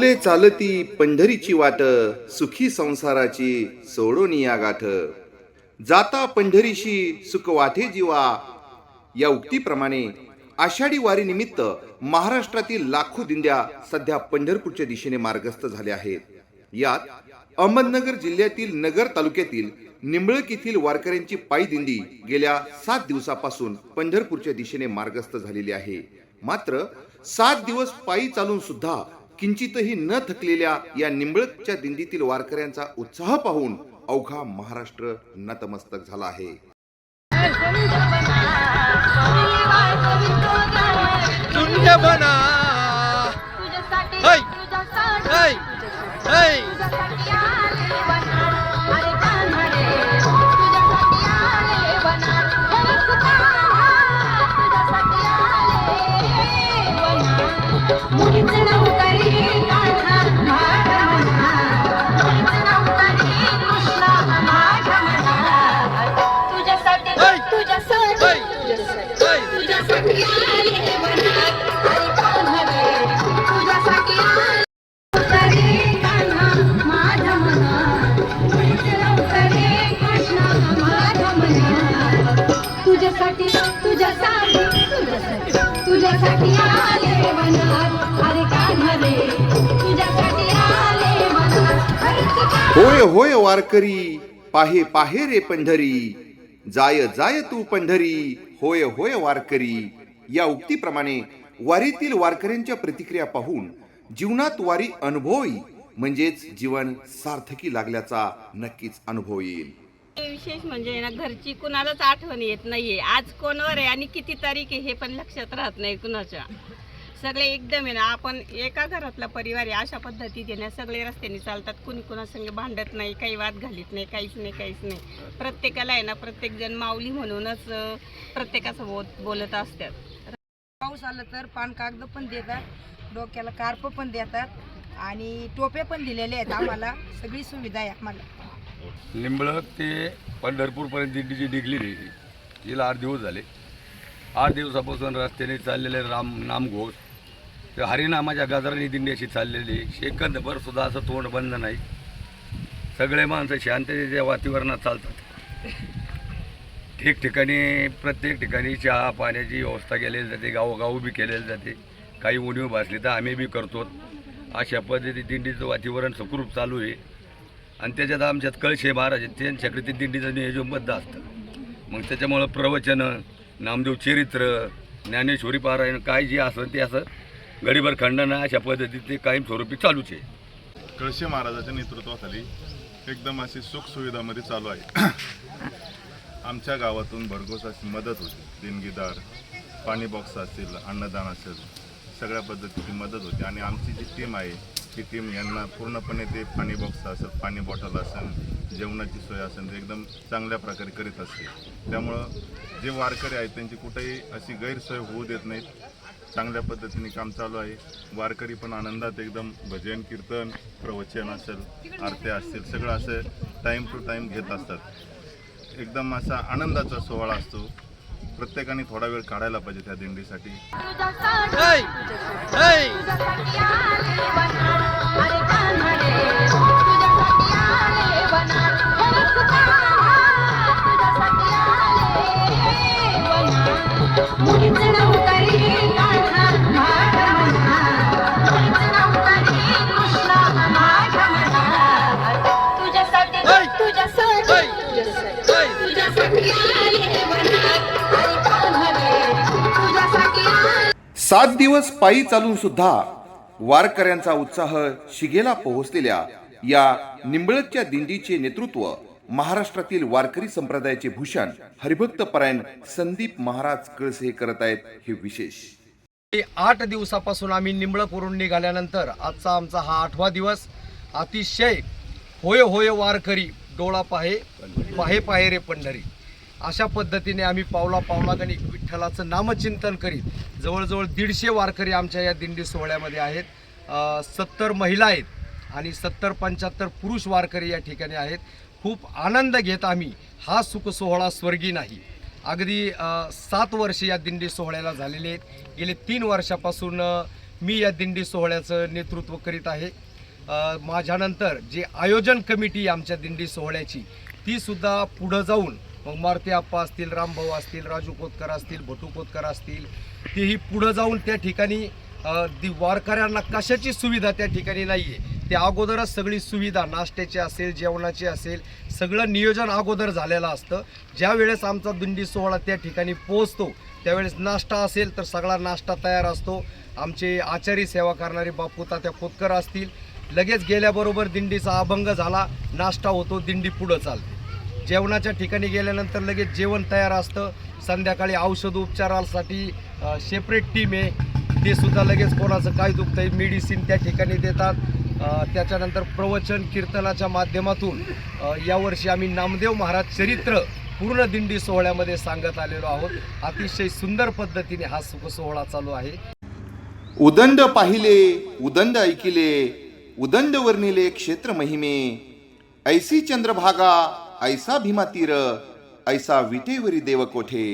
पाऊले चालती पंढरीची वाट सुखी संसाराची सोडोनिया या गाठ. जाता पंढरीशी सुख वाटे जीवा. या उक्तीप्रमाणे आषाढी वारी निमित्त महाराष्ट्रातील लाखो दिंड्या सध्या पंढरपूरच्या दिशेने मार्गस्थ झाल्या आहेत. यात अहमदनगर जिल्ह्यातील नगर तालुक्यातील निंबळक येथील वारकऱ्यांची पायी दिंडी गेल्या सात दिवसापासून पंढरपूरच्या दिशेने मार्गस्थ झालेली आहे. मात्र सात दिवस पायी चालून सुद्धा किंचितही न थकलेल्या या निंबळकच्या दिंडीतील वारकऱ्यांचा उत्साह पाहून अवघा महाराष्ट्र नतमस्तक झाला आहे. तुझ्यासाठी तुझ्यासाठी तुझ्यासाठी तुझ्यासाठी आले कान्हा रे तुझ्यासाठी आले होय होय वारकरी. पाहे पाहे रे पंढरी. जाय जाय तू पंढरी. होय होय वारकरी. या उक्तीप्रमाणे वारीतील वारकऱ्यांच्या प्रतिक्रिया पाहून जीवनात वारी अनुभवी म्हणजेच जीवन सार्थकी लागल्याचा नक्कीच अनुभव येईल. विशेष म्हणजे ना घरची कुणालाच आठवण येत नाहीये. आज कोणवर आहे आणि किती तारीख आहे हे पण लक्षात राहत नाही कुणाच्या. सगळे एकदम आहे ना आपण एका घरातला परिवार आहे अशा पद्धतीने ना सगळे रस्त्याने चालतात. कुणी कुणासंगे भांडत नाही काही वाद घालीत नाही काहीच नाही काहीच नाही. प्रत्येकाला आहे ना प्रत्येक जण माऊली म्हणूनच प्रत्येकासोबत बोलत असतात. पाऊस आलं तर पान कागद पण देतात डोक्याला कार्प पण देतात आणि टोपे पण दिलेले आहेत आम्हाला. सगळी सुविधा आहे आम्हाला. लिंबळक ते पंढरपूरपर्यंत दिंडीची डिगली तिला आठ दिवस झाले. आठ दिवसापासून रस्त्याने चाललेले राम नामघोष. हरिनामाच्या गजराने दिंड्याशी चाललेली. सेकंदभर सुद्धा असं तोंड बंद नाही. सगळे माणसं शांततेच्या वातावरणात चालतात. ठिकठिकाणी प्रत्येक ठिकाणी चहा पाण्याची व्यवस्था केलेली जाते गावोगाव बी केलेली जाते. काही उणीव भासली तर आम्ही बी करतो. अशा पद्धती दिंडीचं वातावरण सुखरूप चालू आहे. आणि त्याच्यात आमच्यात कळशे महाराज त्यांच्याकडे ते दिंडीचं नियोजनबद्ध असतं. मग त्याच्यामुळं प्रवचनं नामदेव चरित्र ज्ञानेश्वरी पारायण काय जे असं ते असं गडीभर खंडन अशा पद्धतीत ते कायम स्वरूपी चालूच आहे. कळशी महाराजाच्या नेतृत्वाखाली एकदम अशी सुखसुविधामध्ये चालू आहे. आमच्या गावातून भरघोस अशी मदत होती. देणगीदार पाणी बॉक्स असतील अन्नदान असेल सगळ्या पद्धतीची मदत होती. आणि आमची जी टीम आहे ती टीम यांना पूर्णपणे ते पाणी बॉक्स असेल पाणी बॉटल असेल जेवणाची सोय असेल ते एकदम चांगल्या प्रकारे करीत असते. त्यामुळं जे वारकरी आहेत त्यांची कुठेही अशी गैरसोय होऊ देत नाहीत. चांगल्या पद्धतीने काम चालू आहे. वारकरी पण आनंदात एकदम. भजन कीर्तन प्रवचन असेल आरत्या असतील सगळं असं टाईम टू टाईम घेत असतात. एकदम असा आनंदाचा सोहळा असतो. प्रत्येकाने थोडा वेळ काढायला पाहिजे त्या दिंडीसाठी. सात दिवस पायी चालून सुद्धा वारकऱ्यांचा उत्साह शिगेला पोहोचलेल्या या निंबळकच्या दिंडीचे नेतृत्व महाराष्ट्रातील वारकरी संप्रदायाचे भूषण हरिभक्त परायण संदीप महाराज कळसे हे करत आहेत हे विशेष. आठ दिवसापासून आम्ही निंबळकवरून निघाल्यानंतर आजचा आमचा हा आठवा दिवस. अतिशय होय होय वारकरी डोळा पाहे पाहे पाहे रे पंढरी. अशा पद्धतीने आम्ही पावला पावला विठ्ठलाचं नामचिंतन करीत जवळजवळ दीडशे वारकरी आमच्या या दिंडी सोहळ्यामध्ये आहेत. सत्तर महिला आहेत आणि सत्तर पंच्याहत्तर पुरुष वारकरी या ठिकाणी आहेत. खूप आनंद घेत आम्ही हा सुखसोहळा स्वर्गी नाही. अगदी सात वर्ष या दिंडी सोहळ्याला झालेले आहेत. गेले तीन वर्षापासून मी या दिंडी सोहळ्याचं नेतृत्व करीत आहे. माझ्यानंतर जे आयोजन कमिटी आहे आमच्या दिंडी सोहळ्याची तीसुद्धा पुढं जाऊन मग मारुती आप्पा असतील रामभाऊ असतील राजू कोतकर असतील भटू कोतकर असतील तेही पुढं जाऊन त्या ठिकाणी दि वारकऱ्यांना कशाची सुविधा त्या ठिकाणी नाही आहे ते अगोदरच सगळी सुविधा नाश्त्याची असेल जेवणाची असेल सगळं नियोजन अगोदर झालेलं असतं. ज्या वेळेस आमचा दिंडी सोहळा त्या ठिकाणी पोहोचतो त्यावेळेस नाश्ता असेल तर सगळा नाश्ता तयार असतो. आमचे आचारी सेवा करणारे बापू तात्या खोतकर असतील. लगेच गेल्याबरोबर दिंडीचा अभंग झाला नाश्ता होतो दिंडी पुढं चालते. जेवणाच्या ठिकाणी गेल्यानंतर लगेच जेवण तयार असतं. संध्याकाळी औषध उपचारासाठी सेपरेट टीम आहे. ते सुद्धा लगेच कोणाचं काय दुखतंय मेडिसिन त्या ठिकाणी देतात. त्याच्यानंतर प्रवचन कीर्तनाच्या माध्यमातून यावर्षी आम्ही नामदेव महाराज चरित्र पूर्ण दिंडी सोहळ्यामध्ये सांगत आलेलो आहोत. अतिशय सुंदर पद्धतीने हा सुखसोहळा चालू आहे. उदंड पाहिले उदंड ऐकिले उदंड वर्णिले क्षेत्र महिमे. ऐसी चंद्रभागा ऐसा भीमातीर ऐसा विटेवरी देव कोठे?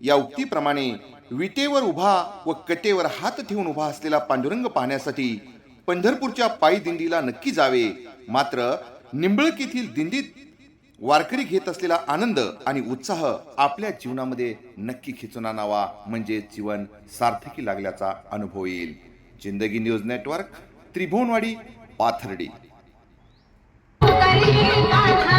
या उक्तीप्रमाणे विटेवर उभा व कटेवर हात ठेवून उभा असलेला पांडुरंग पाहण्यासाठी पंढरपूरच्या पायी दिंडीला नक्की जावे. मात्र निंबळक येथील दिंडीत वारकरी घेत असलेला आनंद आणि उत्साह आपल्या जीवनामध्ये नक्की खिचून आणावा. म्हणजे जीवन सार्थकी लागल्याचा अनुभव येईल. जिंदगी न्यूज नेटवर्क त्रिभुवनवाडी पाथर्डी.